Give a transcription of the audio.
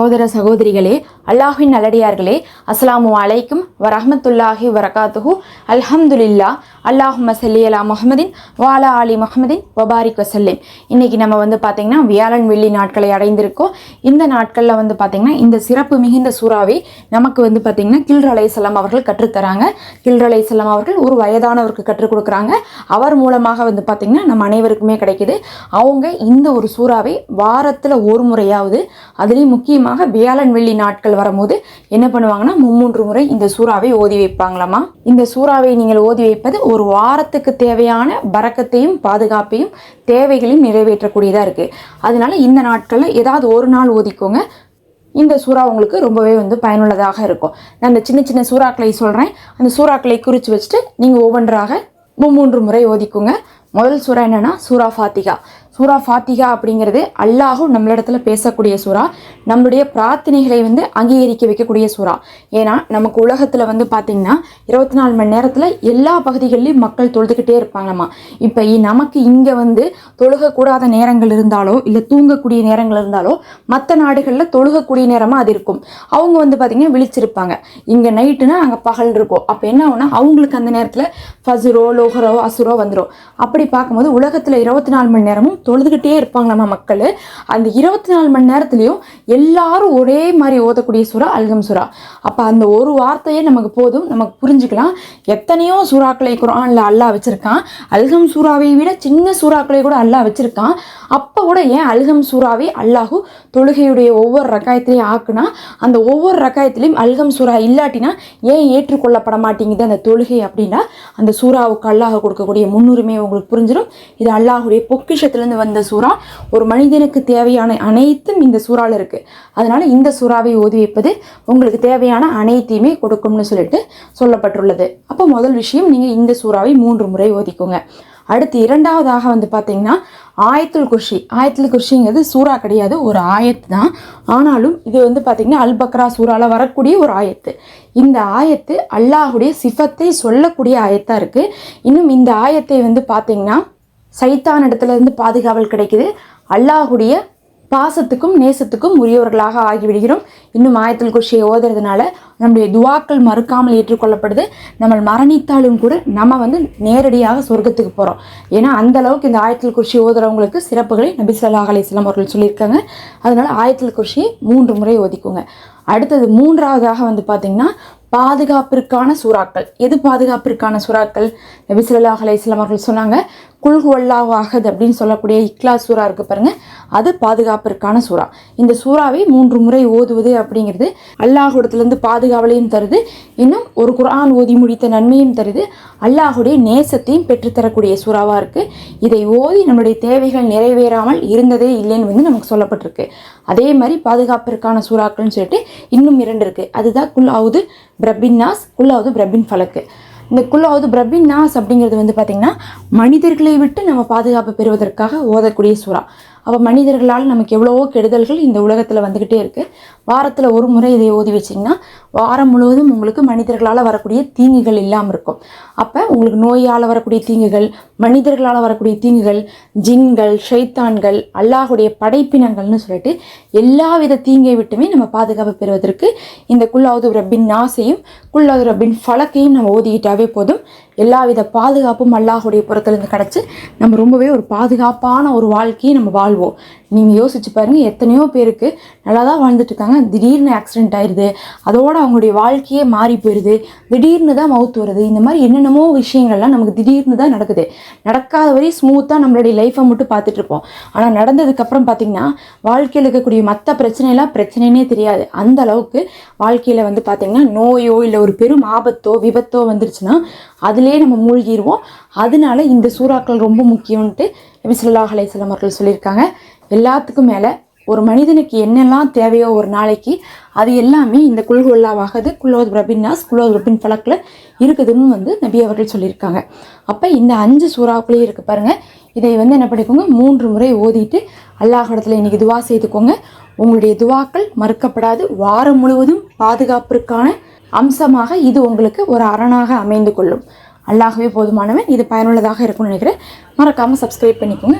சகோதர சகோதரிகளே அல்லாஹின் நல்லடியார்களே அஸ்லாமு அலைக்கும் வரஹ்மத்துல்லாஹி வரகாத்துஹு. அல்ஹம்துலில்லா அல்லாஹ் மசல்லியலா அலா முஹம்மதின் வாலா அலி முஹமதின் வபாரிக் வசல்லிம் இன்னைக்கு நம்ம வந்து பார்த்தீங்கன்னா வியாழன் வெள்ளி நாட்களை அடைந்திருக்கோம். இந்த நாட்களில் வந்து பார்த்தீங்கன்னா இந்த சிறப்பு மிகுந்த சூறாவை நமக்கு வந்து பார்த்தீங்கன்னா கில்ரலை செல்லம் அவர்கள் கற்றுத்தராங்க. கில்ரலை செல்லம் அவர்கள் ஒரு வயதானவருக்கு கற்றுக் கொடுக்குறாங்க. அவர் மூலமாக வந்து பார்த்தீங்கன்னா நம்ம அனைவருக்குமே கிடைக்குது. அவங்க இந்த ஒரு சூறாவை வாரத்தில் ஒரு முறையாவது அதுலேயும் முக்கியமாக வியாழன் வெள்ளி நாட்கள் வரும்போது என்ன பண்ணுவாங்கன்னா மும்மூன்று முறை இந்த சூறாவை ஓதி வைப்பாங்களாமா? இந்த சூறாவை நீங்கள் ஓதி வைப்பது ஒரு வாரத்துக்கு தேவையான பறக்கத்தையும் பாதுகாப்பையும் தேவைகளையும் நிறைவேற்றக்கூடியதாக இருக்குது அதனால இந்த நாட்களில் ஏதாவது ஒரு நாள் ஓதிக்கோங்க. இந்த சூறா உங்களுக்கு ரொம்பவே வந்து பயனுள்ளதாக இருக்கும். நான் அந்த சின்ன சின்ன சூறாக்களை சொல்கிறேன் அந்த சூறாக்களை குறித்து வச்சுட்டு நீங்கள் ஒவ்வொன்றாக மும்மூன்று முறை ஓதிக்குங்க. முதல் சூறா என்னன்னா சூறா ஃபாத்திகா. சூரா ஃபாத்திகா அப்படிங்கிறது அல்லாஹும் நம்மளிடத்துல பேசக்கூடிய சூறா நம்மளுடைய பிரார்த்தனைகளை வந்து அங்கீகரிக்க வைக்கக்கூடிய சூறா ஏன்னா நமக்கு உலகத்தில் வந்து பார்த்திங்கன்னா இருபத்தி நாலு மணி நேரத்தில் எல்லா பகுதிகளிலும் மக்கள் தொழுதுகிட்டே இருப்பாங்கம்மா இப்போ நமக்கு இங்கே வந்து தொழுகக்கூடாத நேரங்கள் இருந்தாலோ இல்லை தூங்கக்கூடிய நேரங்கள் இருந்தாலோ மற்ற நாடுகளில் தொழுகக்கூடிய நேரமாக அது இருக்கும். அவங்க வந்து பார்த்திங்கன்னா விழிச்சிருப்பாங்க. இங்கே நைட்டுனா அங்கே பகல் இருக்கும். அப்போ என்ன ஆகுனா அவங்களுக்கு அந்த நேரத்தில் ஃபசுரோ லோகரோ அசுரோ வந்துடும் அப்படி பார்க்கும்போது உலகத்தில் இருபத்தி நாலு மணி நேரமும் தொழுதுகிட்டே இருப்பாங்களாமா மக்கள்? அந்த இருபத்தி நாலு மணி நேரத்துலையும் எல்லாரும் ஒரே மாதிரி ஓதக்கூடிய சுறா அல்கம் சுறா. அப்போ அந்த ஒரு வார்த்தையே நமக்கு போதும். நமக்கு புரிஞ்சுக்கலாம். எத்தனையோ சூறாக்களை குரானில் அல்லாஹ் வச்சுருக்கான். அல்கம் சூறாவை விட சின்ன சூறாக்களை கூட அல்லாஹ் வச்சுருக்கான். அப்போ கூட ஏன் அல்கம் சூறாவை அல்லாஹு தொழுகையுடைய ஒவ்வொரு ரக்காயத்திலையும் ஆக்குனா அந்த ஒவ்வொரு ரக்காயத்திலையும் அல்கம் சூறா இல்லாட்டினா ஏன் ஏற்றுக்கொள்ளப்பட மாட்டேங்குது அந்த தொழுகை அப்படின்னா அந்த சூறாவுக்கு அல்லாஹ் கொடுக்கக்கூடிய முன்னுரிமை உங்களுக்கு புரிஞ்சிடும் இது அல்லாஹுடைய பொக்கிஷத்துலேருந்து வந்த சூறா ஒரு மனிதனுக்கு தேவையான அனைத்தும் இந்த சூறாவில் இருக்குது அதனால் இந்த சூறாவை ஓதி வைப்பது உங்களுக்கு தேவையான அனைத்தையுமே கொடுக்கும்னு சொல்லிட்டு சொல்லப்பட்டுள்ளது. அப்போ முதல் விஷயம் நீங்கள் இந்த சூறாவை மூன்று முறை ஓதிக்கோங்க. அடுத்து இரண்டாவதாக வந்து பார்த்தீங்கன்னா ஆயத்துல் குர்ஷி. ஆயத்துல் குர்ஷிங்கிறது சூறா கிடையாது ஒரு ஆயத்து தான். ஆனாலும் இது வந்து பார்த்திங்கன்னா அல் பக்ரா வரக்கூடிய ஒரு ஆயத்து. இந்த ஆயத்து அல்லாஹுடைய சிஃபத்தை சொல்லக்கூடிய ஆயத்தாக இருக்குது இன்னும் இந்த ஆயத்தை வந்து பார்த்திங்கன்னா சைத்தான் இடத்துல இருந்து பாதுகாவல் கிடைக்குது. அல்லாஹுடைய பாசத்துக்கும் நேசத்துக்கும் உரியவர்களாக ஆகிவிடுகிறோம். இன்னும் ஆயத்தில் குஷியை ஓதுறதுனால நம்முடைய துவாக்கள் மறுக்காமல் ஏற்றுக்கொள்ளப்படுது. நம்ம மரணித்தாலும் கூட நம்ம வந்து நேரடியாக சொர்க்கத்துக்கு போகிறோம் ஏன்னா அந்த அளவுக்கு இந்த ஆயத்தில் குஷி ஓதுறவங்களுக்கு சிறப்புகளை நபி சொல்லாஹ் அலிஸ்லாம் அவர்கள் சொல்லியிருக்காங்க. அதனால் ஆயத்தில் குஷியை மூன்று முறை ஓதிக்குங்க. அடுத்தது மூன்றாவதாக வந்து பார்த்திங்கன்னா பாதுகாப்பிற்கான சூறாக்கள். எது பாதுகாப்பிற்கான சூறாக்கள்? நபி அலையம் அவர்கள் சொன்னாங்க குல்ஹு அல்லாஹ் அப்படின்னு சொல்லக்கூடிய இக்லா சூறா இருக்கு பாருங்க. அது பாதுகாப்பிற்கான சூறா. இந்த சூறாவை மூன்று முறை ஓதுவது அப்படிங்கிறது அல்லாஹுடத்துலேருந்து பாதுகாவலையும் தருது. இன்னும் ஒரு குரான் ஓதி முடித்த நன்மையும் தருது. அல்லாஹுடைய நேசத்தையும் பெற்றுத்தரக்கூடிய சூறாவாக இருக்குது இதை ஓதி நம்மளுடைய தேவைகள் நிறைவேறாமல் இருந்ததே இல்லைன்னு வந்து நமக்கு சொல்லப்பட்டிருக்கு. அதே மாதிரி பாதுகாப்பிற்கான சூறாக்கள்னு சொல்லிட்டு இன்னும் இரண்டு இருக்குது அதுதான் குல்லாவது பிரபின் நாஸ் குல்லாவது பிரபின் ஃபலக்கு. இந்த குல்லாவது பிரபின் நாஸ் அப்படிங்கிறது வந்து பார்த்திங்கன்னா மனிதர்களை விட்டு நம்ம பாதுகாப்பு பெறுவதற்காக ஓதக்கூடிய சூறா. அப்போ மனிதர்களால் நமக்கு எவ்வளவோ கெடுதல்கள் இந்த உலகத்தில் வந்துக்கிட்டே இருக்குது வாரத்தில் ஒரு முறை இதை ஓதி வச்சிங்கன்னா வாரம் முழுவதும் உங்களுக்கு மனிதர்களால் வரக்கூடிய தீங்குகள் இல்லாமல் இருக்கும். அப்போ உங்களுக்கு நோயால் வரக்கூடிய தீங்குகள் மனிதர்களால் வரக்கூடிய தீங்குகள் ஜின்கள் ஷைத்தான்கள் அல்லாஹுடைய படைப்பினங்கள்னு சொல்லிட்டு எல்லா வித தீங்கை விட்டுமே நம்ம பாதுகாப்பு பெறுவதற்கு இந்த குல்லாவது ரப்பின் நாசையும் குல்லாவது ரப்பின் ஃபலக்கையும் நம்ம ஓதிக்கிட்டாவே போதும். எல்லா வித பாதுகாப்பும் அல்லாஹுடைய புறத்துலேருந்து கிடச்சி நம்ம ரொம்பவே ஒரு பாதுகாப்பான ஒரு வாழ்க்கையை நம்ம வாழ்வோம். நீங்கள் யோசிச்சு பாருங்கள் எத்தனையோ பேருக்கு நல்லா தான் வாழ்ந்துட்டு இருக்காங்க திடீர்னு ஆக்சிடென்ட் ஆயிடுது அதோடு அவங்களுடைய வாழ்க்கையே மாறி போயிடுது திடீர்னு தான் மவுத்து வருது. இந்த மாதிரி என்னென்னமோ விஷயங்கள்லாம் நமக்கு திடீர்னு தான் நடக்குது. நடக்காத வரையும் ஸ்மூத்தாக நம்மளுடைய லைஃப்பை மட்டும் பார்த்துட்டு இருப்போம் ஆனால் நடந்ததுக்கப்புறம் பார்த்திங்கன்னா வாழ்க்கையில் இருக்கக்கூடிய மற்ற பிரச்சனையெல்லாம் பிரச்சனைனே தெரியாது. அந்த அளவுக்கு வாழ்க்கையில் வந்து பார்த்திங்கன்னா நோயோ இல்லை ஒரு பெரும் ஆபத்தோ விபத்தோ வந்துருச்சுன்னா அதிலே நம்ம மூழ்கிடுவோம் அதனால இந்த சூறாக்கள் ரொம்ப முக்கியம்ன்ட்டு நபி ஸல்லல்லாஹு அலைஹி அவர்கள் சொல்லியிருக்காங்க. எல்லாத்துக்கும் மேலே ஒரு மனிதனுக்கு என்னெல்லாம் தேவையோ ஒரு நாளைக்கு அது எல்லாமே இந்த குல்குல்லாவாகுது குல்லோத் பிரபின்னாஸ் குல்லோத் பிரபின் பழக்கில் இருக்குதுன்னு வந்து நபி அவர்கள் சொல்லியிருக்காங்க. அப்போ இந்த அஞ்சு சூறாக்குள்ளேயே இருக்குது பாருங்கள் இதை வந்து என்ன பண்ணிக்கோங்க? மூன்று முறை ஓதிட்டு அல்லாஹிடத்தில் இன்றைக்கி துவா செய்துக்கோங்க. உங்களுடைய துவாக்கள் மறுக்கப்படாது. வாரம் முழுவதும் பாதுகாப்பிற்கான அம்சமாக இது உங்களுக்கு ஒரு அரணாக அமைந்து கொள்ளும். அல்லாகவே போதுமானவன். இது பயனுள்ளதாக இருக்கும்னு நினைக்கிறேன். மறக்காமல் சப்ஸ்கிரைப் பண்ணிக்கோங்க.